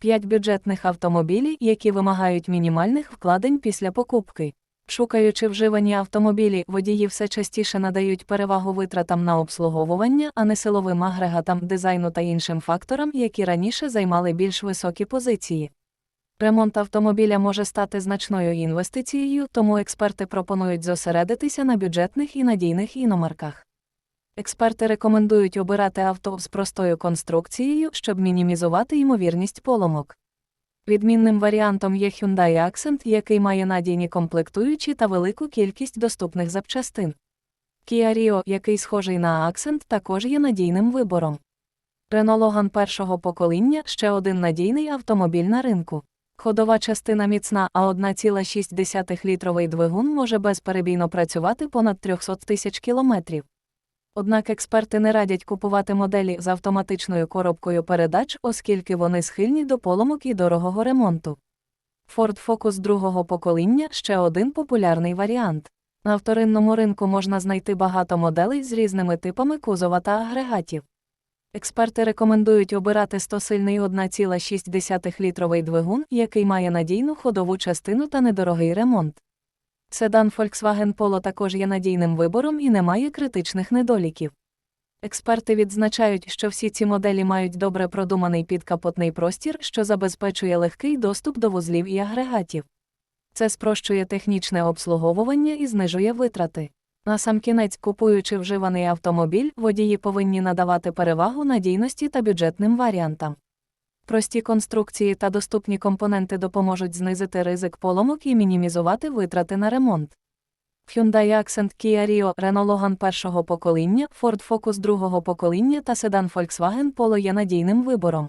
5 бюджетних автомобілів, які вимагають мінімальних вкладень після покупки. Шукаючи вживані автомобілі, водії все частіше надають перевагу витратам на обслуговування, а не силовим агрегатам дизайну та іншим факторам, які раніше займали більш високі позиції. Ремонт автомобіля може стати значною інвестицією, тому експерти пропонують зосередитися на бюджетних і надійних іномарках. Експерти рекомендують обирати авто з простою конструкцією, щоб мінімізувати ймовірність поломок. Відмінним варіантом є Hyundai Accent, який має надійні комплектуючі та велику кількість доступних запчастин. Kia Rio, який схожий на Accent, також є надійним вибором. Renault Logan першого покоління ще один надійний автомобіль на ринку. Ходова частина міцна, а 1,6-літровий двигун може безперебійно працювати понад 300 тисяч кілометрів. Однак експерти не радять купувати моделі з автоматичною коробкою передач, оскільки вони схильні до поломок і дорогого ремонту. Ford Focus другого покоління ще один популярний варіант. На вторинному ринку можна знайти багато моделей з різними типами кузова та агрегатів. Експерти рекомендують обирати 100-сильний 1,6-літровий двигун, який має надійну ходову частину та недорогий ремонт. Седан Volkswagen Polo також є надійним вибором і не має критичних недоліків. Експерти відзначають, що всі ці моделі мають добре продуманий підкапотний простір, що забезпечує легкий доступ до вузлів і агрегатів. Це спрощує технічне обслуговування і знижує витрати. Насамкінець, купуючи вживаний автомобіль, водії повинні надавати перевагу надійності та бюджетним варіантам. Прості конструкції та доступні компоненти допоможуть знизити ризик поломок і мінімізувати витрати на ремонт. Hyundai Accent, Kia Rio, Renault Logan першого покоління, Ford Focus другого покоління та седан Volkswagen Polo є надійним вибором.